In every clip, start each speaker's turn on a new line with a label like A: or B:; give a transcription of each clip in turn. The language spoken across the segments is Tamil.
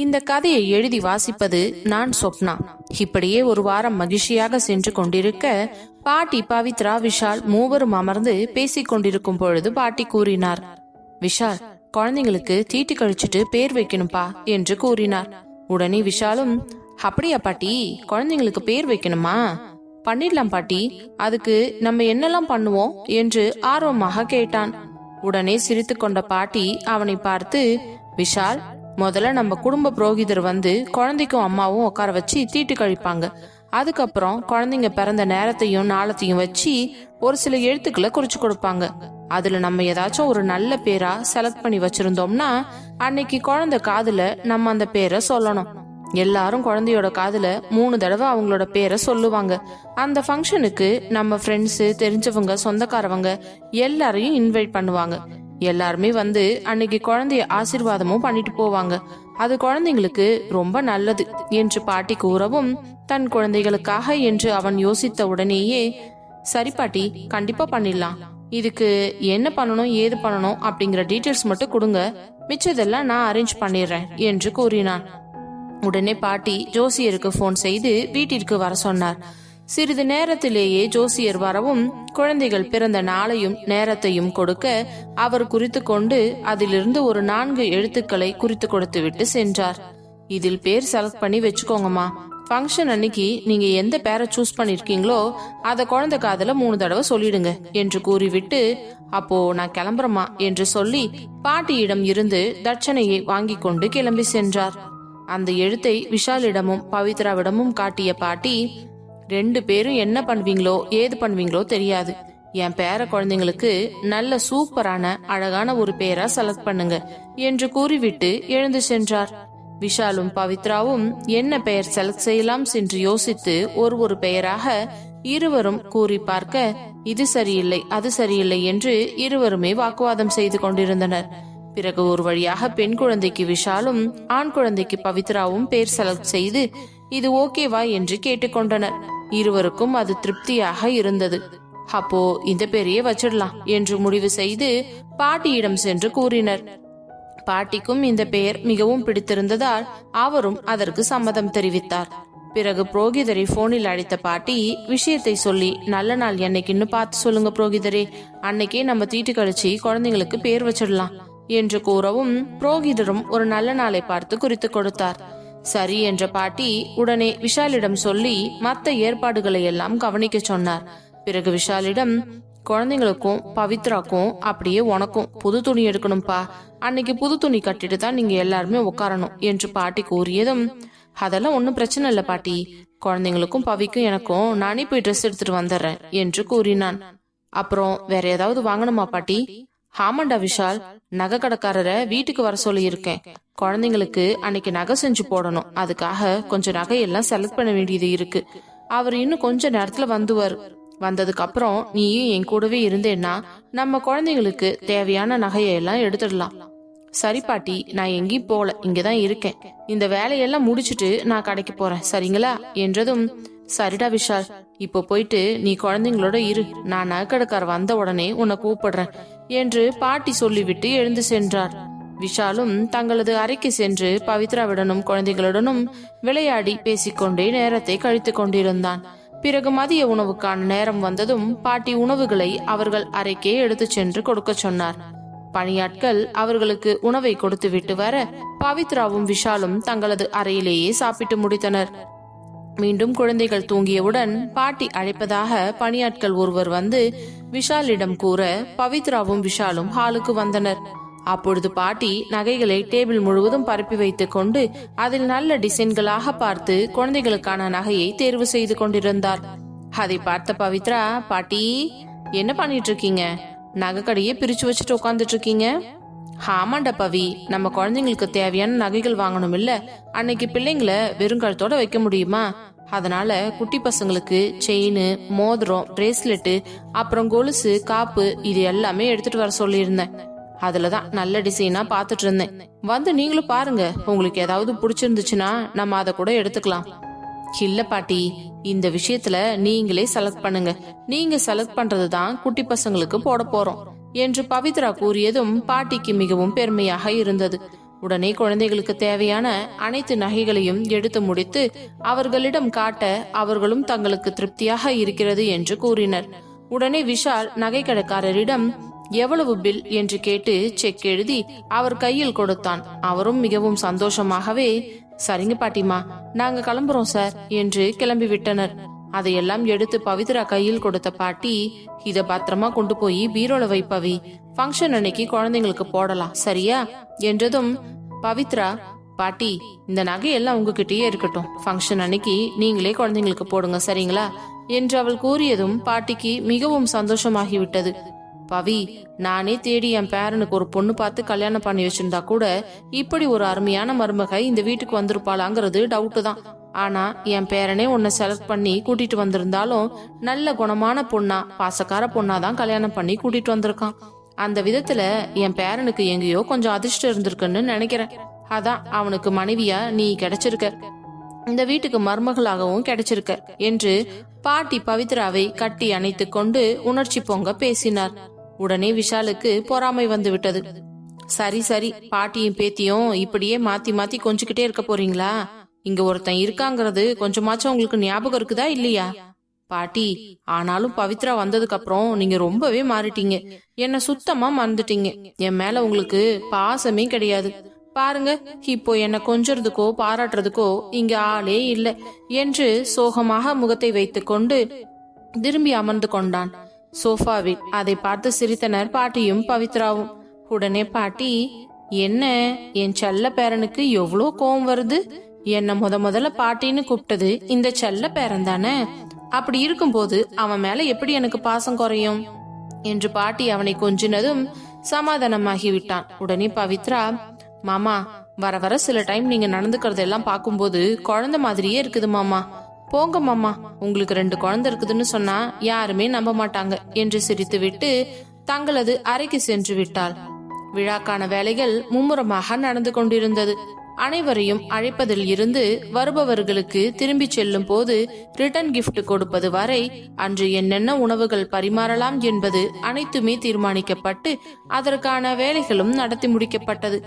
A: இந்த கதையை எழுதி வாசிப்பது நான் சொப்னா. இப்படியே ஒரு வாரம் மகிழ்ச்சியாக சென்று கொண்டிருக்க பாட்டி பவித்ரா விஷால் மூவரும் அமர்ந்து பேசிக் கொண்டிருக்கும் பொழுது பாட்டி கூறினார் விஷால் குழந்தைங்களுக்கு தீட்டு கழிச்சிட்டு பேர் வைக்கணும்பா என்று கூறினார். உடனே விஷாலும் அப்படியா பாட்டி குழந்தைங்களுக்கு பேர் வைக்கணுமா? பண்ணிடலாம் பாட்டி அதுக்கு நம்ம என்னெல்லாம் பண்ணுவோம்? என்று ஆர்வமாக கேட்டான். உடனே சிரித்து கொண்ட பாட்டி அவனை பார்த்து விஷால் முதல்ல நம்ம குடும்ப புரோகிதர் வந்து குழந்தைக்கும் அம்மாவும் உட்கார வச்சு தீட்டு கழிப்பாங்க. அதுக்கப்புறம் குழந்தைங்க பிறந்த நேரத்தையும் நாளத்தையும் வச்சு ஒரு சில எழுத்துக்களை குறிச்சு கொடுப்பாங்க. அதுல நம்ம ஏதாச்சும் ஒரு நல்ல பேரா செலக்ட் பண்ணி வச்சிருந்தோம்னா அன்னைக்கு குழந்தை காதுல நம்ம அந்த பேரை சொல்லணும். எல்லாரும் குழந்தையோட காதுல மூணு தடவை அவங்களோட பேரை சொல்லுவாங்க. அந்த ஃபங்க்ஷனுக்கு நம்ம ஃப்ரெண்ட்ஸு தெரிஞ்சவங்க சொந்தக்காரவங்க எல்லாரையும் இன்வைட் பண்ணுவாங்க. எல்லாருமே வந்து அன்னைக்கு குழந்தைய ஆசீர்வாதமும் பண்ணிட்டு போவாங்க. அது குழந்தைங்களுக்கு ரொம்ப நல்லது என்று பாட்டி கூறவும் தன் குழந்தைகளுக்காக என்று அவன் யோசித்த உடனேயே சரி பாட்டி கண்டிப்பா பண்ணிடலாம். இதுக்கு என்ன பண்ணணும் ஏது பண்ணணும் அப்படிங்கிற டீட்டெயில்ஸ் மட்டும் கொடுங்க. மிச்சதெல்லாம் நான் அரேஞ்ச் பண்ணிடுறேன் என்று கூறினான். உடனே பாட்டி ஜோசியருக்கு போன் செய்து வீட்டிற்கு வர சொன்னார். சிறிது நேரத்திலேயே ஜோசியர் வரவும் குழந்தைகள் பிறந்த நாளையும் நேரத்தையும் கொடுக்க அவர் குறித்து கொண்டு அதிலிருந்து ஒரு நான்கு எழுத்துக்களை குறித்து கொடுத்து விட்டு சென்றார். இதில் பேர் செலக்ட் பண்ணி வச்சுக்கோங்கம்மா. ஃபங்க்ஷன் அன்னைக்கு நீங்க எந்த பேரை சூஸ் பண்ணிருக்கீங்களோ அத குழந்தை காதல மூணு தடவை சொல்லிடுங்க என்று கூறிவிட்டு அப்போ நான் கிளம்புறமா என்று சொல்லி பாட்டியிடம் இருந்து தட்சணையை வாங்கி கொண்டு கிளம்பி சென்றார். அந்த எழுத்தை விஷாலிடமும் பவித்ராவிடமும் காட்டிய பாட்டி ரெண்டு பேரும் என்ன பண்ணுவீங்களோ ஏது பண்ணுவீங்களோ தெரியாது. என் பேர குழந்தைங்களுக்கு நல்ல சூப்பரான அழகான ஒரு பேரா செலக்ட் பண்ணுங்க என்று கூறிவிட்டு எழுந்து சென்றார். விஷாலும் பவித்ராவும் என்ன பெயர் செலக்ட் செய்யலாம் என்று யோசித்து ஒரு ஒரு பெயராக இருவரும் கூறி பார்க்க இது சரியில்லை அது சரியில்லை என்று இருவருமே வாக்குவாதம் செய்து கொண்டிருந்தனர். பிறகு ஒரு வழியாக பெண் குழந்தைக்கு விஷாலும் ஆண் குழந்தைக்கு பவித்ராவும் பெயர் செலக்ட் செய்து இது ஓகேவா என்று கேட்டுக்கொண்டனர். இருவருக்கும் அது திருப்தியாக இருந்தது. அப்போ இந்த பேரையே வச்சிடலாம் என்று முடிவு செய்து பாட்டியிடம் சென்று கூறினர். பாட்டிக்கும் இந்த பெயர் மிகவும் பிடித்திருந்ததால் அவரும் அதற்கு சம்மதம் தெரிவித்தார். பிறகு புரோகிதரை போனில் அழைத்த பாட்டி விஷயத்தை சொல்லி நல்ல நாள் என்னைக்குன்னு பார்த்து சொல்லுங்க புரோகிதரே. அன்னைக்கே நம்ம தீட்டு கழிச்சு குழந்தைங்களுக்கு பேர் வச்சிடலாம் என்று கூறவும் புரோகிதரும் ஒரு நல்ல நாளை பார்த்து குறித்து கொடுத்தார். சரி என்ற பாட்டி உடனே விஷாலிடம் சொல்லி மற்ற ஏற்பாடுகளை எல்லாம் கவனிக்க சொன்னார். பிறகு விஷாலிடம் குழந்தைங்களுக்கும் பவித்ராக்கும் அப்படியே உனக்கும் புது துணி எடுக்கணும்பா. அன்னைக்கு புது துணி கட்டிட்டு தான் நீங்க எல்லாருமே உட்காரணும் என்று பாட்டி கூறியதும் அதெல்லாம் ஒன்றும் பிரச்சனை இல்லை பாட்டி. குழந்தைங்களுக்கும் பவிக்கும் எனக்கும் நானே போய் ட்ரெஸ் எடுத்துட்டு வந்துடுறேன் என்று கூறினான். அப்புறம் வேற ஏதாவது வாங்கணுமா பாட்டி? ஆமாண்டா விஷால் நகை கடைக்காரரை வீட்டுக்கு வர சொல்லி இருக்கேன் குழந்தைங்களுக்கு அன்னைக்கு நகை செஞ்சு போடணும். அதுக்காக கொஞ்சம் நகையெல்லாம் செலக்ட் பண்ண வேண்டியது இருக்கு. அவர் இன்னும் கொஞ்ச நேரத்துல வந்துவார். வந்ததுக்கு அப்புறம் நீயும் என் கூடவே இருந்தேன்னா நம்ம குழந்தைங்களுக்கு தேவையான நகையெல்லாம் எடுத்துடலாம். சரி பாட்டி நான் எங்கேயும் போல இங்கதான் இருக்கேன். இந்த வேலையெல்லாம் முடிச்சிட்டு நான் கடைக்கு போறேன். சரிங்களா? என்றதும் சரிடா விஷால் இப்போ போயிட்டு நீ குழந்தைங்களோட இரு. நான் நகைக்கடைக்கார் வந்த உடனே உன்னை கூப்பிடுறேன் என்று பாட்டி சொல்லிவிட்டு எழுந்து சென்றார். விஷாலும் தங்களது அறைக்கு சென்று பவித்ராவிடனும் குழந்தைகளுடனும் விளையாடி பேசிக்கொண்டே நேரத்தை கழித்துக் கொண்டிருந்தான். பிறகு மதிய உணவுக்கான நேரம் வந்ததும் பாட்டி உணவுகளை அவர்கள் அறைக்கே எடுத்து சென்று கொடுக்க சொன்னார். பணியாட்கள் அவர்களுக்கு உணவை கொடுத்து விட்டு வர பவித்ராவும் விஷாலும் தங்களது அறையிலேயே சாப்பிட்டு முடித்தனர். மீண்டும் குழந்தைகள் தூங்கியவுடன் பாட்டி அழைப்பதாக பணியாட்கள் ஒருவர் வந்து விஷாலிடம் கூற பவித்ராவும் விஷாலும் ஹாலுக்கு வந்தனர். அப்பொழுது பாட்டி நகைகளை டேபிள் முழுவதும் பரப்பி வைத்துக் கொண்டு அதில் நல்ல டிசைன்களாக பார்த்து குழந்தைகளுக்கான நகையை தேர்வு செய்து கொண்டிருந்தார். அதை பார்த்த பவித்ரா பாட்டி என்ன பண்ணிட்டு இருக்கீங்க? நகைக்கடையே பிரிச்சு வச்சுட்டு உட்காந்துட்டு இருக்கீங்க? ஆமாண்டா பவி நம்ம குழந்தைங்களுக்கு தேவையான நகைகள் வாங்கணும் இல்ல அன்னைக்கு பிள்ளைங்களை வெறுங்கழுத்தோட வைக்க முடியுமா? அதனால குட்டி பசங்களுக்கு செயின் மோதிரம் பிரேஸ்லெட்டு அப்புறம் கொலுசு காப்பு இது எல்லாமே எடுத்துட்டு வர சொல்லியிருந்தேன். அதுலதான் நல்ல டிசைனா பாத்துட்டு இருந்தேன் வந்து நீங்களும் பாருங்க உங்களுக்கு ஏதாவது பிடிச்சிருந்துச்சுன்னா நம்ம அதை கூட எடுத்துக்கலாம். இல்ல பாட்டி இந்த விஷயத்துல நீங்களே செலக்ட் பண்ணுங்க. நீங்க செலக்ட் பண்றதுதான் குட்டி பசங்களுக்கு போட போறோம். என்று பவித்ரா கூறியதும் பாட்டிக்கு மிகவும் பெருமையாக இருந்தது. உடனே குழந்தைகளுக்கு தேவையான அனைத்து நகைகளையும் எடுத்து முடித்து அவர்களிடம் காட்ட அவர்களும் தங்களுக்கு திருப்தியாக இருக்கிறது என்று கூறினர். உடனே விஷால் நகைக்கடைக்காரரிடம் எவ்வளவு பில்? என்று கேட்டு செக் எழுதி அவர் கையில் கொடுத்தான். அவரும் மிகவும் சந்தோஷமாகவே சரிங்க பாட்டிமா நாங்க கிளம்புறோம் சார் என்று கிளம்பிவிட்டனர். அதையெல்லாம் எடுத்து பவித்ரா கையில் கொடுத்த பாட்டி இத பத்திரமா கொண்டு போய் பீரோல வைப்பவி ஃபங்க்ஷன் அன்னைக்கு குழந்தைங்களுக்கு போடலாம் சரியா? என்றதும் பவித்ரா பாட்டி இந்த நகையெல்லாம் உங்ககிட்டயே இருக்கட்டும். ஃபங்க்ஷன் அன்னைக்கு நீங்களே குழந்தைங்களுக்கு போடுங்க சரிங்களா? என்று அவள் கூறியதும் பாட்டிக்கு மிகவும் சந்தோஷமாகிவிட்டது. பவி நானே தேடி என் பேரனுக்கு ஒரு பொண்ணு பார்த்து கல்யாணம் பண்ணி வச்சிருந்தா கூட இப்படி ஒரு அருமையான மருமகை இந்த வீட்டுக்கு வந்திருப்பாளாங்கிறது டவுட்டு தான். ஆனா என் பேரனே உன்னை செலக்ட் பண்ணி கூட்டிட்டு வந்திருந்தாலும் நல்ல குணமான பொண்ணா பாசக்கார பொண்ணா தான் கல்யாணம் பண்ணி கூட்டிட்டு வந்திருக்கான். அந்த விதத்துல என் பேரனுக்கு எங்கேயோ கொஞ்சம் அதிர்ஷ்டம் இருந்திருக்குன்னு நினைக்கிறேன். அதான் அவனுக்கு மனைவியா நீ கிடைச்சிருக்க. இந்த வீட்டுக்கு மருமகளாகவும் கிடைச்சிருக்க என்று பாட்டி பவித்ராவை கட்டி அணைத்து கொண்டு உணர்ச்சி பொங்க பேசினார். உடனே விஷாலுக்கு பொறாமை வந்து விட்டது சரி சரி பாட்டியும் பேத்தியும் இப்படியே மாத்தி மாத்தி கொஞ்சிக்கிட்டே இருக்க போறீங்களா? இங்க ஒருத்தன் இருக்காங்கிறது கொஞ்சமாச்சும் உங்களுக்கு ஞாபகம் இருக்குதா இல்லையா? பாட்டி ஆனாலும் பவித்ரா வந்ததுக்கு அப்புறம் நீங்க ரொம்பவே மாறிட்டீங்க. என்ன சுத்தமா மறந்துட்டீங்க. என் மேல உங்களுக்கு பாசமே கிடையாது. பாருங்க இப்போ என்ன கொஞ்சறதுக்கோ பாராட்டுறதுக்கோ இங்க ஆளே இல்லை என்று சோகமாக முகத்தை வைத்துக்கொண்டு திரும்பி அமர்ந்து கொண்டான். சோஃபாவில் அதை பார்த்து சிரித்தனர் பாட்டியும் பவித்ராவும். உடனே பாட்டி என்ன என் செல்ல பேரனுக்கு எவ்வளோ கோவம் வருது? என்ன முத முதல்ல பாட்டின்னு கூப்பிட்டது இந்த செல்ல பேரன் தானே? அப்படி இருக்கும்போது அவன் மேல எப்படி எனக்கு பாசம் குறையும்? என்று பாட்டி அவனை கொஞ்சினதும் சமாதானமாகி விட்டான் உடனே பவித்ரா மாமா வர வர சில டைம் நீங்க நடந்துக்கிறது எல்லாம் பார்க்கும்போது குழந்தை மாதிரியே இருக்குது மாமா. போங்க மாமா. உங்களுக்கு ரெண்டு குழந்தை இருக்குதுன்னு சொன்னா யாருமே நம்ப மாட்டாங்க என்று சிரித்துவிட்டு தங்களது அறைக்கு சென்று விட்டாள். விழாக்கான வேலைகள் மும்முரமாக நடந்து கொண்டிருந்தது. அனைவரையும் அழைப்பதில் இருந்து வருபவர்களுக்கு திரும்பி செல்லும் போது ரிட்டர்ன் கிஃப்ட் கொடுப்பது வரை அன்று என்னென்ன உணவுகள் பரிமாறலாம் என்பது அனைத்துமே தீர்மானிக்கப்பட்டு அதற்கான வேலைகளும் நடத்தி முடிக்கப்பட்டது.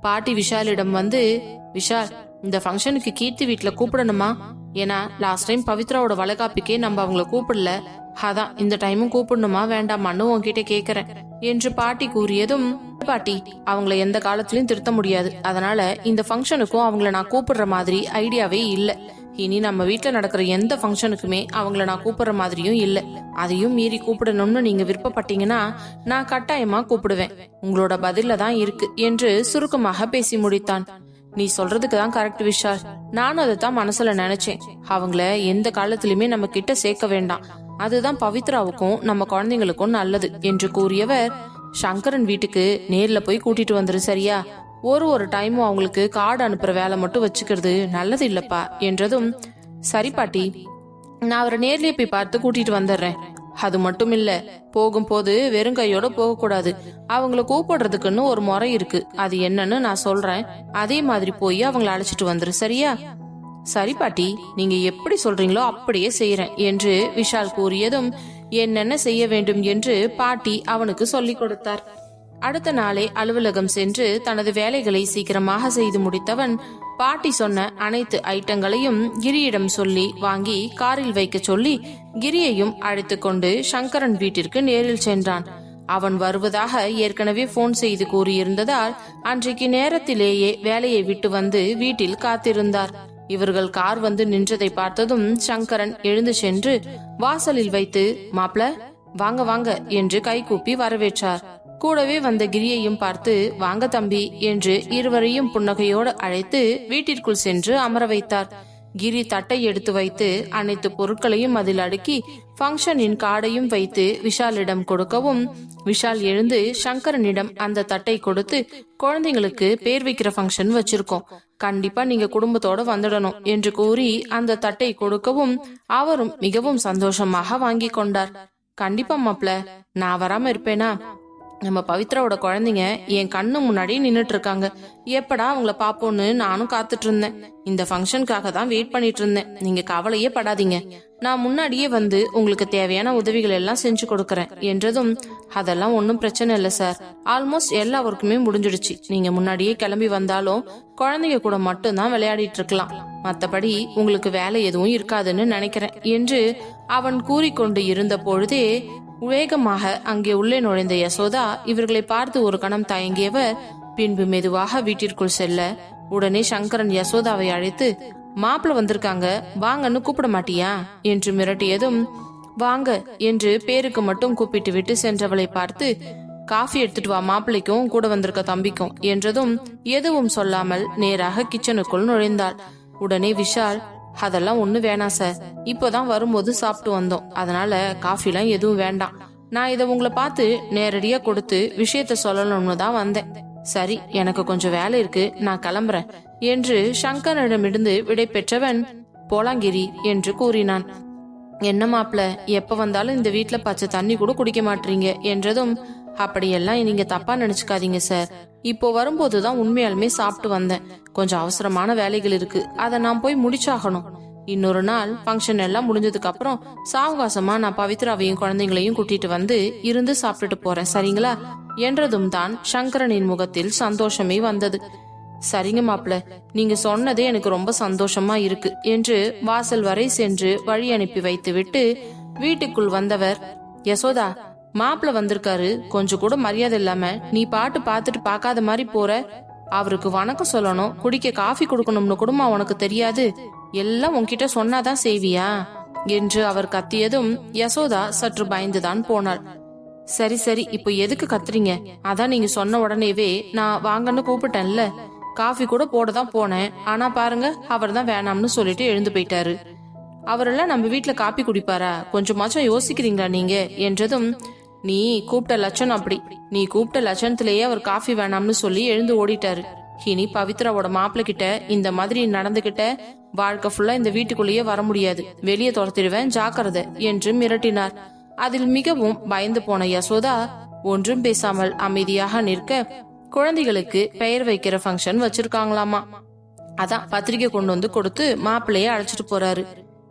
A: பாட்டி விஷாலிடம் வந்து விஷால் இந்த ஃபங்க்ஷனுக்கு கீர்த்தி வீட்டுல கூப்பிடணுமா? ஏன்னா லாஸ்ட் டைம் பவித்ராவோட வளகாப்பிக்கே நம்ம அவங்கள கூப்பிடல. அதான் இந்த டைமும் கூப்பிடணுமா வேண்டாமான்னு உன்கிட்ட கேக்குறேன். என்று பாட்டி கூறியதும் பாட்டி அவங்கள எந்த காலத்திலயும் திருத்த முடியாது. அதனால இந்த ஃபங்க்ஷனுக்கும் அவங்கள நான் கூப்பிடுற மாதிரி ஐடியாவே இல்ல. இனி நம்ம வீட்டில் நடக்கிற எந்த ஃபங்க்ஷனுக்குமே அவங்கள நான் கூப்பிடுற மாதிரியும் இல்ல. அதையும் மீறி கூப்பிடணும்னு நீங்க விருப்பப்பட்டீங்கன்னா நான் கட்டாயமா கூப்பிடுவேன். உங்களோட பதில தான் இருக்கு என்று சுருக்கமாக பேசி முடித்தான். நீ சொல்றதுக்கு தான் கரெக்ட் விஷால் நானும் அதை தான் மனசுல நினைச்சேன். அவங்கள எந்த காலத்திலுமே நம்ம கிட்ட சேர்க்க வேண்டாம். அதுதான் பவித்ராவுக்கும் நம்ம குழந்தைங்களுக்கும் நல்லது என்று கூறியவர் சங்கரன் வீட்டுக்கு நேர்ல போய் கூட்டிட்டு வந்துரு சரியா? ஒரு ஒரு டைமும் அவங்களுக்கு கார்டு அனுப்புற வேலை மட்டும் வச்சுக்கிறது நல்லது இல்லப்பா என்றதும் சரி பாட்டி நான் அவரை நேர்லயே போய் பார்த்து கூட்டிட்டு வந்துடுறேன் அது மட்டும் இல்ல போகும்போது வெறும் கையோட போக கூடாது அவங்கள கூப்பிடுறதுக்குன்னு ஒரு முறை இருக்கு. அது என்னன்னு நான் சொல்றேன். அதே மாதிரி போய் அவங்கள அழைச்சிட்டு வந்துரு சரியா? சரி பாட்டி. நீங்க எப்படி சொல்றீங்களோ அப்படியே செய்யறேன் என்று விஷால் கூறியதும் என்னென்ன செய்ய வேண்டும் என்று பாட்டி அவனுக்கு சொல்லிக் கொடுத்தார். அடுத்த நாளே அலுவலகம் சென்று தனது வேலைகளை சீக்கிரமாக செய்து முடித்தவன் பாட்டி சொன்ன அனைத்து ஐட்டங்களையும் கிரியிடம் சொல்லி வாங்கி காரில் வைக்க சொல்லி கிரியையும் அழைத்து கொண்டு சங்கரன் வீட்டிற்கு நேரில் சென்றான். அவன் வருவதாக ஏற்கனவே போன் செய்து கூறியிருந்ததால் அன்றைக்கு நேரத்திலேயே வேலையை விட்டு வந்து வீட்டில் காத்திருந்தார். இவர்கள் கார் வந்து நின்றதை பார்த்ததும் சங்கரன் எழுந்து சென்று வாசலில் வைத்து மாப்ள வாங்க வாங்க என்று கைகூப்பி வரவேற்றார். கூடவே வந்த கிரியையும் பார்த்து வாங்க தம்பி என்று இருவரையும் புன்னகையோடு அழைத்து வீட்டிற்குள் சென்று அமர வைத்தார். கிரி தட்டை எடுத்து வைத்து அனைத்து பொருட்களையும் அதில் அடுக்கி ஃபங்க்ஷனின் கார்டையும் வைத்து விஷாலிடம் கொடுக்கவும் விஷால் எழுந்து சங்கரனிடம் அந்த தட்டை கொடுத்து குழந்தைங்களுக்கு பேர் வைக்கிற ஃபங்க்ஷன் வச்சிருக்கோம். கண்டிப்பா நீங்க குடும்பத்தோட வந்துடணும் என்று கூறி அந்த தட்டை கொடுக்கவும் அவரும் மிகவும் சந்தோஷமாக வாங்கி கொண்டார். கண்டிப்பா மாப்ள நான் வராம இருப்பேனா? நம்ம பவித்ராவோட குழந்தைங்க என் கண்ணு முன்னாடி நின்னுட்டு இருக்காங்க எப்படா அவங்கள பாப்போன்னு நானும் காத்துட்டு இருந்தேன் இந்த ஃபங்க்ஷனுக்காக தான் வெயிட் பண்ணிட்டு இருந்தேன் நீங்க கவலையே படாதீங்க. நான் முன்னாடியே வந்து உங்களுக்கு தேவையான உதவிகள் எல்லாம் செஞ்சு கொடுக்கறேன். என்றதும் அதெல்லாம் ஒன்றும் பிரச்சனை இல்லை சார் ஆல்மோஸ்ட் எல்லா ஒர்க்குமே முடிஞ்சிடுச்சு. நீங்க முன்னாடியே கிளம்பி வந்தாலும் குழந்தைங்க கூட மட்டும்தான் விளையாடிட்டு இருக்கலாம் மத்தபடி உங்களுக்கு வேலை எதுவும் இருக்காதுன்னு நினைக்கிறேன். என்று அவன் கூறிக்கொண்டு இருந்த பொழுதே வேகமாக அங்கே உள்ளே நுழைந்த யசோதா இவர்களை பார்த்து ஒரு கணம் தயங்கியவர் பின்பு மெதுவாக வீட்டிற்குள் செல்ல. உடனே சங்கரன் யசோதாவை அழைத்து மாப்பிள்ள வந்திருக்காங்க வாங்கன்னு கூப்பிட மாட்டியா? என்று மிரட்டியதும் வாங்க என்று பேருக்கு மட்டும் கூப்பிட்டு விட்டு சென்றவளை பார்த்து காஃபி எடுத்துட்டு வா மாப்பிள்ளைக்கும் கூட வந்திருக்க தம்பிக்கும் என்றதும் எதுவும் சொல்லாமல் நேராக கிச்சனுக்குள் நுழைந்தாள். உடனே விஷால் அதெல்லாம் ஒண்ணு வேணாம் சார் இப்போதான் வரும்போது சாப்பிட்டு வந்தோம். அதனால காஃபிலாம் எதுவும் வேண்டாம். நான் இதை உங்களை பார்த்து நேரடியா கொடுத்து விஷயத்த சொல்லணும்னு தான் வந்தேன். சரி எனக்கு கொஞ்சம் வேலை இருக்கு. நான் கிளம்புறேன் என்று சங்கரனிடமிருந்து விடை பெற்றவன் போலாங்கிரி என்று கூறினான். என்ன மாப்பிள எப்ப வந்தாலும் இந்த வீட்டுல பச்சை தண்ணி கூட குடிக்க மாட்டீங்க என்றதும் அப்படியெல்லாம் நீங்க தப்பா நினைச்சுக்காதீங்க சார் இப்போ வரும்போது தான் உண்மையாலுமே சாப்பிட்டு வந்தேன். கொஞ்சம் அவசரமான வேலைகள் இருக்கு. அதை நான் போய் முடிச்சாகணும். இன்னொரு நாள் ஃபங்க்ஷன் எல்லாம் முடிஞ்சதுக்கு அப்புறம் சாவகாசமா நான் பவித்ராவையும் குழந்தைங்களையும் கூட்டிட்டு வந்து இருந்து சாப்பிட்டுட்டு போறேன். சரிங்களா? என்றதும் தான் சங்கரனின் முகத்தில் சந்தோஷமே வந்தது. சரிங்க மாப்பிள நீங்க சொன்னதே எனக்கு ரொம்ப சந்தோஷமா இருக்கு என்று வாசல் வரை சென்று வழி அனுப்பி வைத்துவிட்டு வீட்டுக்குள் வந்தவர் யசோதா மாப்பிள வந்திருக்காரு. கொஞ்சம் கூட மரியாதை இல்லாம நீ பாட்டு பார்த்துட்டு பார்க்காத மாதிரி போற. அவருக்கு வணக்கம் சொல்லணும். குடிக்க காஃபி கொடுக்கணும்னு கூடமா உனக்கு தெரியாது. எல்லாம் உன்கிட்ட சொன்னாதான் செய்வியா? என்று அவர் கத்தியதும் யசோதா சற்று பயந்துதான் போனாள். சரி சரி இப்போ எதுக்கு கத்துறீங்க? அதான் நீங்க சொன்ன உடனேவே நான் வாங்கன்னு கூப்பிட்டேன்ல. காஃபி கூட போட தான் போனேன். ஆனா பாருங்க அவர் தான் வேணாம்னு சொல்லிட்டு எழுந்து போயிட்டாரு. அவரெல்லாம் நம்ம வீட்டுல காப்பி குடிப்பாரா? கொஞ்சமாச்சும் யோசிக்கிறீங்களா நீங்க? என்றதும் நீ கூப்பிட்ட லட்சணம் அப்படி. நீ கூப்பிட்ட லட்சணத்திலேயே அவர் காஃபி வேணாம்னு சொல்லி எழுந்து ஓடிட்டாரு. இனி பவித்ராவோட மாப்பிள்ள கிட்ட இந்த மாதிரி நடந்துகிட்ட வாழ்க்கை ஃபுல்லா இந்த வீட்டுக்குள்ளேயே வர முடியாது. வெளியே துரத்திடுவேன் ஜாக்கிரதை என்று மிரட்டினார். அதில் மிகவும் பயந்து போன யசோதா ஒன்றும் பேசாமல் அமைதியாக நிற்க குழந்தைகளுக்கு பெயர் வைக்கிற ஃபங்க்ஷன் வச்சிருக்காங்களாமா. அதான் பத்திரிக்கை கொண்டு வந்து கொடுத்து மாப்பிள்ளைய அழைச்சிட்டு போறாரு.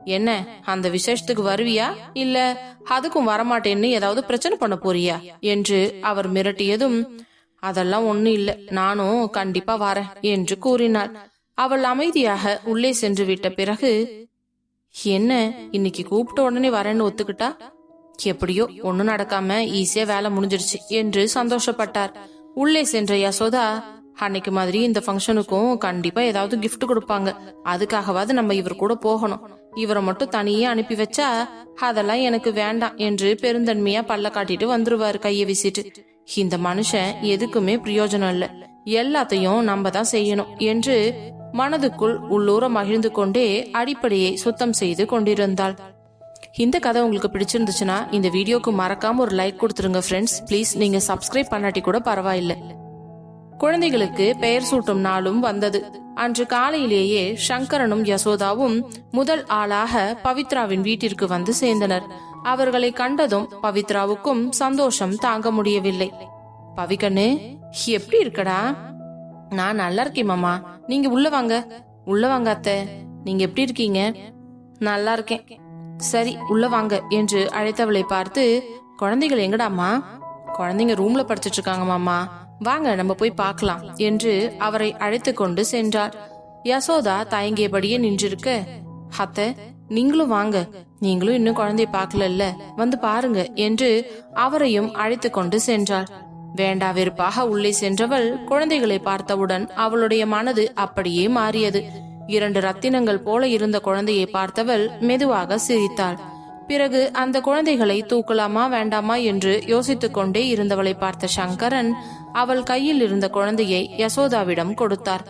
A: என்ன அந்த விசேஷத்துக்கு வருவியா? இல்ல அதுக்கும் வரமாட்டேன்னு ஏதாவது பிரச்சனை பண்ண போறியா? என்று அவர் மிரட்டியதும் அதெல்லாம் ஒண்ணு இல்ல நானும் கண்டிப்பா வரேன் என்று கூறினாள் அவள் அமைதியாக உள்ளே சென்று விட்ட பிறகு என்ன இன்னைக்கு கூப்பிட்ட உடனே வரேன்னு ஒத்துக்கிட்டா? எப்படியோ ஒண்ணு நடக்காம ஈஸியா வேலை முடிஞ்சிருச்சு என்று சந்தோஷப்பட்டார். உள்ளே சென்ற யசோதா அன்னைக்கு மாதிரி இந்த ஃபங்க்ஷனுக்கும் கண்டிப்பா ஏதாவது கிஃப்ட் கொடுப்பாங்க. அதுக்காகவாது நம்ம இவர் கூட போகணும். இவரை மட்டும் தனியே அனுப்பி வச்சா அதெல்லாம் எனக்கு வேண்டாம் என்று பெருந்தன்மையா பல்ல காட்டிட்டு வந்துருவாரு கைய வீசிட்டு. இந்த மனுஷன் எதுக்குமே பிரயோஜனம் இல்ல. எல்லாத்தையும் நம்ம தான் செய்யணும் என்று மனதுக்குள் உள்ளூர மகிழ்ந்து கொண்டே அடிப்படையை சுத்தம் செய்து கொண்டிருந்தாள். இந்த கதை உங்களுக்கு பிடிச்சிருந்துச்சுன்னா இந்த வீடியோக்கு மறக்காம ஒரு லைக் கொடுத்துருங்க ஃப்ரெண்ட்ஸ் ப்ளீஸ் நீங்க சப்ஸ்கிரைப் பண்ணாட்டி கூட பரவாயில்லை. குழந்தைகளுக்கு பெயர் சூட்டும் நாளும் வந்தது. அன்று காலையிலேயே சங்கரனும் யசோதாவும் முதல் ஆளாக பவித்ராவின் வீட்டிற்கு வந்து சேர்ந்தனர். அவர்களை கண்டதும் பவித்ராவுக்கும் சந்தோஷம் தாங்க முடியவில்லை. பவிகண்ணு எப்படி இருக்கடா? நான் நல்லா இருக்கேன் மாமா. நீங்க உள்ள வாங்க. உள்ள வாங்க அத்தை. நீங்க எப்படி இருக்கீங்க? நல்லா இருக்கேன். சரி உள்ள வாங்க என்று அழைத்தவளை பார்த்து குழந்தைகள் எங்கடாமா குழந்தைங்க ரூம்ல படிச்சிட்டு இருக்காங்க மாமா. வாங்க நம்ம போய் பார்க்கலாம் என்று அவரை அழைத்து கொண்டு சென்றார். யசோதா தயங்கியபடியே நின்றிருக்க ஹத்த நீங்களும் வாங்க நீங்களும் இன்னும் குழந்தைய பார்க்கலல்ல வந்து பாருங்க என்று அவரையும் அழைத்து கொண்டு சென்றார். வேண்டா வெறுப்பாக உள்ளே சென்றவள் குழந்தைகளை பார்த்தவுடன் அவளுடைய மனது அப்படியே மாறியது. இரண்டு ரத்தினங்கள் போல இருந்த குழந்தையை பார்த்தவள் மெதுவாக சிரித்தாள். பிறகு அந்த குழந்தைகளை தூக்கலாமா வேண்டாமா? என்று யோசித்துக் கொண்டே இருந்தவளை பார்த்த சங்கரன் அவள் கையில் இருந்த குழந்தையை யசோதாவிடம் கொடுத்தார்.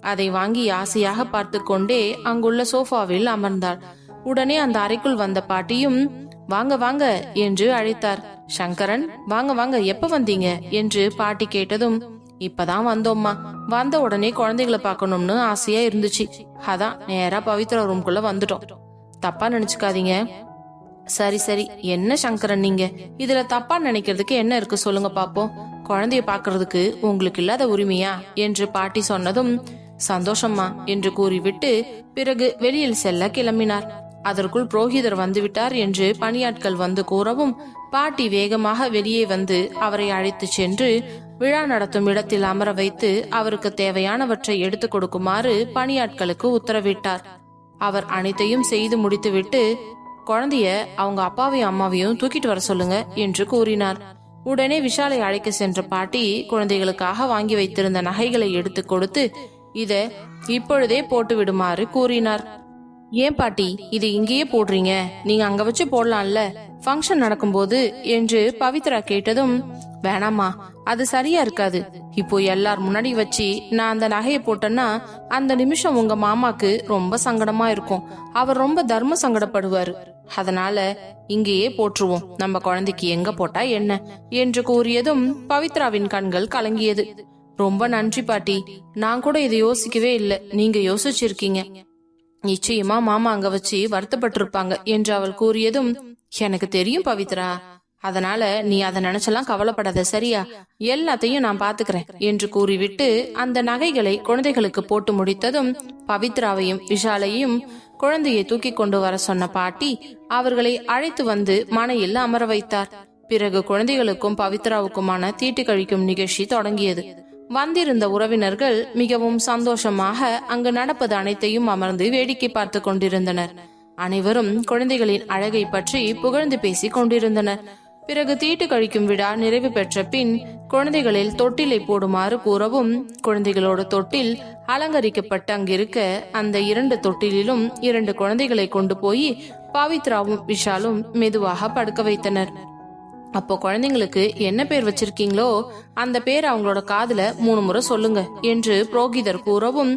A: அதை வாங்கி ஆசையாக பார்த்து கொண்டே அங்குள்ள சோஃபாவில் அமர்ந்தாள். உடனே அந்த அறைக்குள் வந்த பாட்டியும் வாங்க வாங்க என்று அழைத்தார். சங்கரன் வாங்க வாங்க எப்ப வந்தீங்க? என்று பாட்டி கேட்டதும் இப்பதான் வந்தோம்மா. வந்த உடனே குழந்தைகளை பார்க்கணும்னு ஆசையா இருந்துச்சு. அதான் நேரா பவித்ரா ரூம்குள்ள வந்துட்டோம். தப்பா நினைச்சுக்காதீங்க. சரி சரி. என்ன சங்கரன் நீங்க? இதுல தப்பா நினைக்கிறதுக்கு என்ன இருக்கு சொல்லுங்க பாப்போம். குழந்தைய பாக்குறதுக்கு உங்களுக்கு இல்லாத உரிமையா? என்று பாட்டி சொன்னதும் சந்தோஷம்மா என்று கூறிவிட்டு பிறகு வெளியில் செல்ல கிளம்பினார். அதற்குள் புரோகிதர் வந்துவிட்டார் என்று பணியாட்கள் வந்து கூறவும் பாட்டி வேகமாக வெளியே வந்து அவரை அழைத்து சென்று விழா நடத்தும் இடத்தில் அமர வைத்து அவருக்கு தேவையானவற்றை எடுத்துக் கொடுக்குமாறு பணியாட்களுக்கு உத்தரவிட்டார். அவர் அனைத்தையும் செய்து முடித்துவிட்டு குழந்தைய அவங்க அப்பாவையும் அம்மாவையும் தூக்கிட்டு வர சொல்லுங்க என்று கூறினார். உடனே விஷாலை அழைக்க சென்ற பாட்டி குழந்தைகளுக்காக வாங்கி வைத்திருந்த நகைகளை எடுத்து கொடுத்து இத இப்பொழுதே போட்டு விடுமாறு கூறினார். ஏன் பாட்டி இது இங்கேயே போடுறீங்க? நீங்க அங்க வச்சு போடலாம்ல. ஃபங்க்ஷன் நடக்கும்போது என்று பவித்ரா கேட்டதும் வேணாமா அது சரியா இருக்காது. இப்போ எல்லார் முன்னாடி வச்சு நான் அந்த நகையை போட்டேன்னா அந்த நிமிஷம் உங்க மாமாக்கு ரொம்ப சங்கடமா இருக்கும். அவர் ரொம்ப தர்ம சங்கடப்படுவாரு. அதனால இங்கேயே போற்றுவோம் நம்ம குழந்தைக்கு எங்க போட்டா என்ன? என்று கூறியதும் பவித்ராவின் கண்கள் கலங்கியது. ரொம்ப நன்றி பாட்டி. நான் கூட இதை யோசிக்கவே இல்லை. நீங்க யோசிச்சிருக்கீங்க. நிச்சயமா மாமா அங்க வச்சு வருத்தப்பட்டிருப்பாங்க என்று அவள் கூறியதும் எனக்கு தெரியும் பவித்ரா. அதனால நீ அதை நினைச்செல்லாம் கவலைப்படாத சரியா? எல்லாத்தையும் நான் பாத்துக்கிறேன் என்று கூறிவிட்டு அந்த நகைகளை குழந்தைகளுக்கு போட்டு முடித்ததும் பவித்ராவையும் விஷாலையும் குழந்தையை தூக்கி கொண்டு வர சொன்ன பாட்டி அவர்களை அழைத்து வந்து மனையில் அமர வைத்தார். பிறகு குழந்தைகளுக்கும் பவித்ராவுக்குமான தீட்டு கழிக்கும் நிகழ்ச்சி தொடங்கியது. வந்திருந்த உறவினர்கள் மிகவும் சந்தோஷமாக அங்கு நடப்பது அனைத்தையும் அமர்ந்து வேடிக்கை பார்த்து கொண்டிருந்தனர். அனைவரும் குழந்தைகளின் அழகை பற்றி புகழ்ந்து பேசிக் கொண்டிருந்தனர். பிறகு தீட்டு கழிக்கும் விழா நிறைவு பெற்ற பின் குழந்தைகளில் தொட்டிலை போடுமாறு கூறவும் குழந்தைகளோட தொட்டில் அலங்கரிக்கப்பட்டு அங்கிருக்க அந்த இரண்டு தொட்டிலிலும் இரண்டு குழந்தைகளை கொண்டு போய் பவித்ராவும் விஷாலும் மெதுவாக படுக்க வைத்தனர். அப்போ குழந்தைங்களுக்கு என்ன பேர் வச்சிருக்கீங்களோ அந்த பேர் அவங்களோட காதுல மூணு முறை சொல்லுங்க என்று புரோகிதர் கூறவும்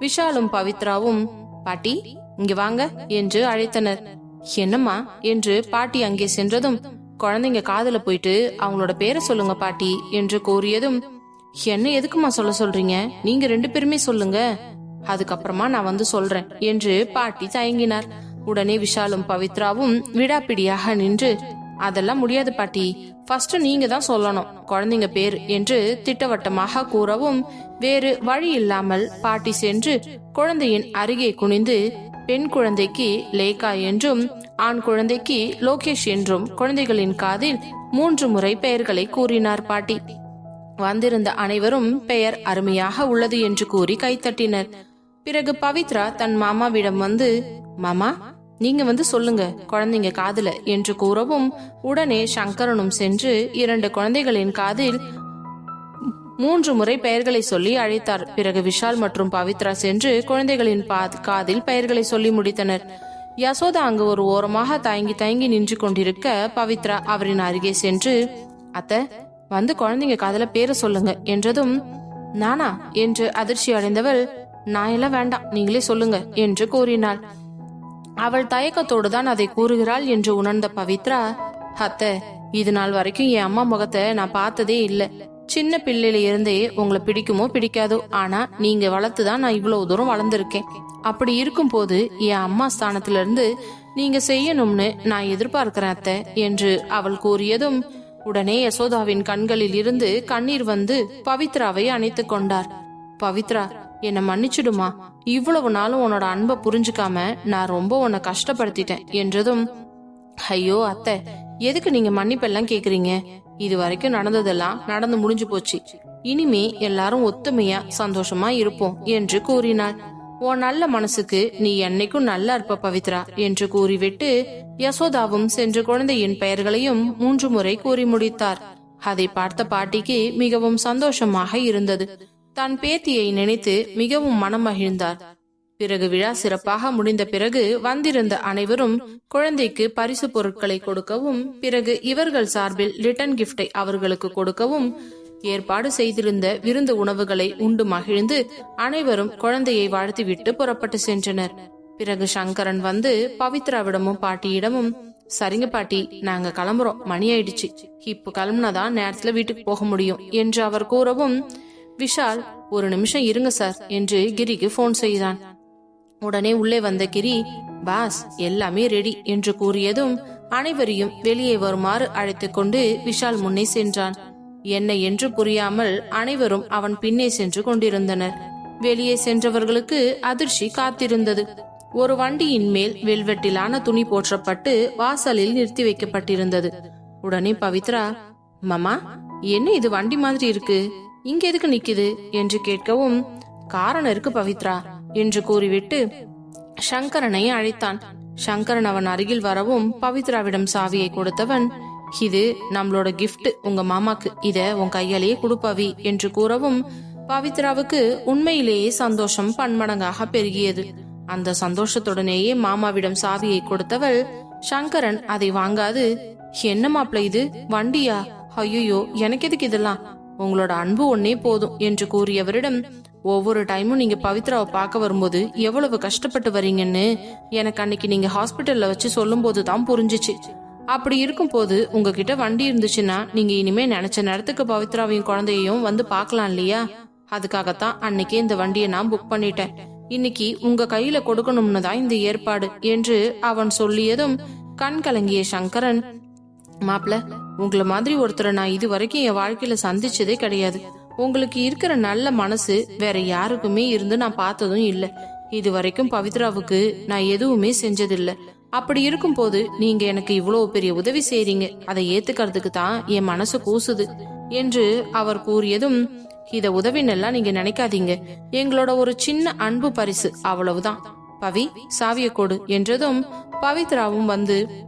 A: விஷாலும் பவித்ராவும் பாட்டி இங்க வாங்க என்று அழைத்தனர். என்னம்மா? என்று பாட்டி அங்கே சென்றதும் குழந்தைங்க காதுல போயிட்டு அவங்களோட பேரை சொல்லுங்க பாட்டி என்று கூறியதும் என்ன எதுக்குமா சொல்ல சொல்றீங்க? நீங்க ரெண்டு பேருமே சொல்லுங்க. அதுக்கப்புறமா நான் வந்து சொல்றேன் என்று பாட்டி தயங்கினார். உடனே விஷாலும் பவித்ராவும் விடாப்பிடியாக நின்று அதெல்லாம் முடியாது பாட்டி. ஃபர்ஸ்ட் நீங்க தான் சொல்லணும் குழந்தைங்க பேர் என்று திட்டவட்டமாக கூறவும் வேறு வழி இல்லாமல் பாட்டி சென்று குழந்தையின் அருகே குனிந்து பெண் குழந்தைக்கு லேகா என்றும் ஆண் குழந்தைக்கு லோகேஷ் என்றும் குழந்தைகளின் காதில் மூன்று முறை பெயர்களை கூறினார் பாட்டி. வந்திருந்த அனைவரும் பெயர் அருமையாக உள்ளது என்று கூறி கைத்தட்டினர். பிறகு பவித்ரா தன் மாமாவிடம் வந்து மாமா நீங்க வந்து சொல்லுங்க குழந்தைங்க காதுல என்று கூறவும் உடனே சங்கரனும் சென்று இரண்டு குழந்தைகளின் காதில் மூன்று முறை பெயர்களை சொல்லி அழைத்தார். பிறகு விஷால் மற்றும் பவித்ரா சென்று குழந்தைகளின் காதில் பெயர்களை சொல்லி முடித்தனர். யசோதா அங்கு ஒரு ஓரமாக தயங்கி தயங்கி நின்று கொண்டிருக்க பவித்ரா அவரின் அருகே சென்று அத்த வந்து குழந்தைங்க காதல பேரை சொல்லுங்க என்றதும் நானா? என்று அதிர்ச்சி அடைந்தவள் நான் எல்லாம் வேண்டாம் நீங்களே சொல்லுங்க என்று கூறினாள். அவள் தயக்கத்தோடு தான் அதை கூறுகிறாள் என்று உணர்ந்த பவித்ரா அத்தை இது நாள் வரைக்கும் என் அம்மா முகத்தை நான் பார்த்ததே இல்லை. சின்ன பிள்ளையில இருந்தே உங்களை பிடிக்குமோ பிடிக்காதோ ஆனா நீங்க வளர்த்து தான் நான் இவ்வளவு தூரம் வளர்ந்துருக்கேன். அப்படி இருக்கும்போது என் அம்மா ஸ்தானத்துல இருந்து நீங்க செய்யணும்னு நான் எதிர்பார்க்கிறேன் அத்தை என்று அவள் கூறியதும் உடனே யசோதாவின் கண்களில் இருந்து கண்ணீர் வந்து பவித்ராவை அணைத்து கொண்டார். பவித்ரா என்னை மன்னிச்சிடுமா? இவ்வளவு நாளும் உன்னோட அன்பை புரிஞ்சுக்காம நான் ரொம்ப உன்னை கஷ்டப்படுத்திட்டேன் என்றதும் ஐயோ அத்தை எதுக்கு நீங்க மன்னிப்பெல்லாம் கேக்குறீங்க? இது வரைக்கும் நடந்ததெல்லாம் நடந்து முடிஞ்சு போச்சு. இனிமே எல்லாரும் ஒத்துமையா சந்தோஷமா இருப்போம் என்று கூறினாள். உன் நல்ல மனசுக்கு நீ என்னைக்கும் நல்லா இருப்ப பவித்ரா என்று கூறிவிட்டு யசோதாவும் சென்று குழந்தையின் பெயர்களையும் மூன்று முறை கூறி முடித்தார். அதை பார்த்த பாட்டிக்கு மிகவும் சந்தோஷமாக இருந்தது. தன் பேத்தியை நினைத்து மிகவும் மனம் மகிழ்ந்தார். பிறகு விழா சிறப்பாக முடிந்த பிறகு வந்திருந்த அனைவரும் குழந்தைக்கு பரிசு பொருட்களை கொடுக்கவும் பிறகு இவர்கள் சார்பில் ரிட்டன் கிஃப்டை அவர்களுக்கு கொடுக்கவும் ஏற்பாடு செய்திருந்த விருந்து உணவுகளை உண்டு மகிழ்ந்து அனைவரும் குழந்தையை வாழ்த்திவிட்டு புறப்பட்டு சென்றனர். பிறகு சங்கரன் வந்து பவித்ராவிடமும் பாட்டியிடமும் சரிங்க பாட்டி நாங்க கிளம்புறோம் மணி ஆயிடுச்சு. இப்போ கிளம்புனாதான் நேரத்துல வீட்டுக்கு போக முடியும் என்று அவர் கூறவும் விஷால் ஒரு நிமிஷம் இருங்க சார் என்று கிரிக்கு போன் செய்தான். உடனே உள்ளே வந்த கிரி பாஸ் எல்லாமே ரெடி என்று கூறியதும் அனைவரையும் வெளியே வருமாறு அழைத்துக் கொண்டு விஷால் முன்னே சென்றான். என்ன என்று புரியாமல் அனைவரும் அவன் பின்னே சென்று கொண்டிருந்தனர். வெளியே சென்றவர்களுக்கு அதிர்ச்சி காத்திருந்தது. ஒரு வண்டியின் மேல் வெல்வெட்டிலான துணி போற்றப்பட்டு வாசலில் நிறுத்தி வைக்கப்பட்டிருந்தது. உடனே பவித்ரா மாமா என்ன இது வண்டி மாதிரி இருக்கு? இங்க எதுக்கு நிக்குது? என்று கேட்கவும் காரணம் இருக்கு பவித்ரா என்று கூறிவிட்டு சங்கரனை அழைத்தான். சங்கரன் அவன் அருகில் வரவும் பவித்ராவிடம் சாவியை கொடுத்தவன் இது நம்மளோட கிஃப்ட் உங்க மாமாக்கு. இத உன் கையாலேயே கொடுப்பவி என்று கூறவும் பவித்ராவுக்கு உண்மையிலேயே சந்தோஷம் பன்மடங்காக பெருகியது. அந்த சந்தோஷத்துடனேயே மாமாவிடம் சாவியை கொடுத்தவள் சங்கரன் அதை வாங்காது. என்ன மாப்பிள இது? வண்டியா? ஐயோ எனக்கு எதுக்கு இதெல்லாம்? உங்களோட அன்பு ஒன்னே போதும் என்று கூறியவரிடம் ஒவ்வொரு டைமும் நீங்க பவித்ராவை பார்க்க வரும்போது எவ்வளவு கஷ்டப்பட்டு வரீங்கன்னு எனக்கு அன்னைக்கு நீங்க ஹாஸ்பிட்டல்ல வச்சு சொல்லும் போது தான் புரிஞ்சுச்சு. அப்படி இருக்கும்போது உங்ககிட்ட வண்டி இருந்துச்சுன்னா நீங்க இனிமே நினைச்ச நேரத்துக்கு பவித்ராவையும் குழந்தையையும் வந்து பார்க்கலாம் இல்லையா? அதுக்காகத்தான் அன்னைக்கே இந்த வண்டியை நான் புக் பண்ணிட்டேன். இன்னைக்கு உங்க கையில கொடுக்கணும்னு தான் இந்த ஏற்பாடு என்று அவன் சொல்லியதும் கண் கலங்கிய சங்கரன் மாப்பிள்ள உங்களை மாதிரி ஒருத்தரை நான் இது வரைக்கும் என் வாழ்க்கையில சந்திச்சதே கிடையாது. உங்களுக்கு இருக்கிற நல்ல மனசு வேற யாருக்குமே இருந்து நான் பார்த்ததும் இல்ல. இது வரைக்கும் பவித்ராவுக்கு நான் எதுவுமே செஞ்சதில்ல. அப்படி இருக்கும்போது நீங்க எனக்கு இவ்வளவு பெரிய உதவி செய்றீங்க. அதை ஏத்துக்கிறதுக்கு தான் என் மனசு கூசுது என்று அவர் கூறியதும் இத உதவினெல்லாம் நீங்க நினைக்காதீங்க. எங்களோட ஒரு சின்ன அன்பு பரிசு அவ்வளவுதான். பவி சாவிய கொடு என்றதும் பவித்ராவும் வந்து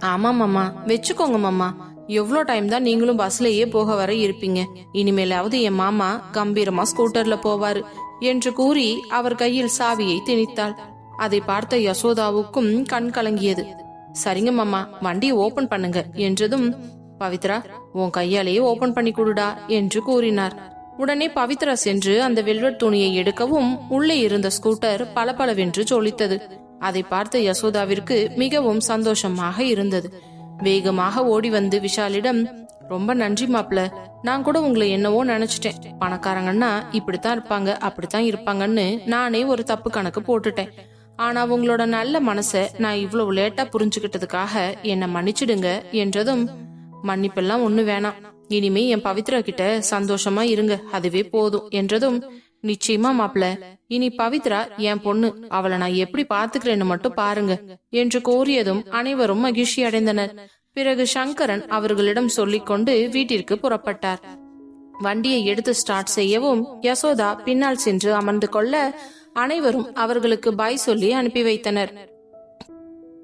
A: ஆமா மாமா. வச்சுக்கோங்க மாமா. எவ்வளோ டைம் தான் நீங்களும் பஸ்லயே போக வர இருப்பீங்க. இனிமேலாவது என் மாமா கம்பீரமா ஸ்கூட்டர்ல போவாரு என்று கூறி அவர் கையில் சாவியை திணித்தாள். அதை பார்த்த யசோதாவுக்கும் கண் கலங்கியது. சரிங்க மாமா. வண்டியை ஓபன் பண்ணுங்க என்றதும் பவித்ரா உன் கையாலேயே ஓபன் பண்ணி கொடுடா என்று கூறினார். உடனே பவித்ரா சென்று அந்த வெல்வெட் துணியை எடுக்கவும் உள்ளே இருந்த ஸ்கூட்டர் பளபளவென்று ஜொலித்தது. அதை பார்த்த யசோதாவிற்கு மிகவும் சந்தோஷமாக இருந்தது. வேகமாக ஓடி வந்து விஷாலிடம் ரொம்ப நன்றி மாப்ள. நான் கூட உங்களை என்னவோ நினைச்சிட்டேன். பணக்காரங்கன்னா இப்படித்தான் இருப்பாங்க அப்படித்தான் இருப்பாங்கன்னு நானே ஒரு தப்பு கணக்கு போட்டுட்டேன். ஆனா உங்களோட நல்ல மனச நான் இவ்வளவு லேட்டா புரிஞ்சுக்கிட்டதுக்காக என்னை மன்னிச்சிடுங்க என்றதும் மன்னிப்பெல்லாம் ஒண்ணு வேணாம். இனிமே என் பவித்ரா கிட்ட சந்தோஷமா இருங்க. அதுவே போதும் என்றதும் நிச்சயமா மாப்ள இனி பவித்ரா என் பொண்ணு அவளை நான் எப்படி பாத்துக்கிறேன்னு மட்டும் பாருங்க என்று கோரியதும் அனைவரும் மகிழ்ச்சி அடைந்தனர். பிறகு சங்கரன் அவர்களிடம் சொல்லிக்கொண்டு வீட்டிற்கு புறப்பட்டார். வண்டியை எடுத்து ஸ்டார்ட் செய்யவும் யசோதா பின்னால் சென்று அமர்ந்து கொள்ள அனைவரும் அவர்களுக்கு பாய் சொல்லி அனுப்பி வைத்தனர்.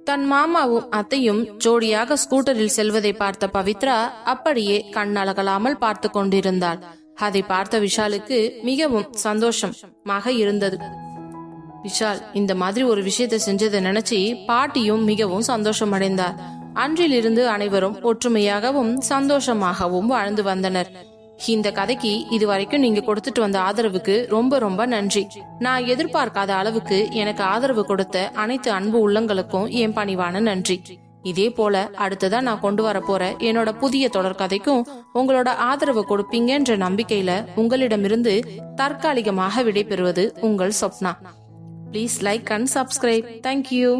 A: தன் மாமாவும் அத்தையும் ஜோடியாக ஸ்கூட்டரில் செல்வதை பார்த்த பவித்ரா அப்படியே கண்ணழகலாமல் பார்த்து கொண்டிருந்தாள். அதை பார்த்த விஷாலுக்கு மிகவும் சந்தோஷமாக இருந்தது. விஷால் இந்த மாதிரி ஒரு விஷயத்தை செஞ்சதை நினைச்சு பாட்டியும் மிகவும் சந்தோஷம் அடைந்தார். அன்றிலிருந்து அனைவரும் ஒற்றுமையாகவும் சந்தோஷமாகவும் வாழ்ந்து வந்தனர். இந்த கதைக்கு இதுவரைக்கும் நீங்க கொடுத்துட்டு வந்த ஆதரவுக்கு ரொம்ப ரொம்ப நன்றி. நான் எதிர்பார்க்காத அளவுக்கு எனக்கு ஆதரவு கொடுத்த அனைத்து அன்பு உள்ளங்களுக்கும் என் பணிவான நன்றி. இதே போல அடுத்ததா நான் கொண்டு வர போற என்னோட புதிய தொடர்கதைக்கும் உங்களோட ஆதரவு கொடுப்பீங்கன்ற நம்பிக்கையில உங்களிடமிருந்து தற்காலிகமாக விடைபெறுவது உங்கள் Swapna. Please like and subscribe thank you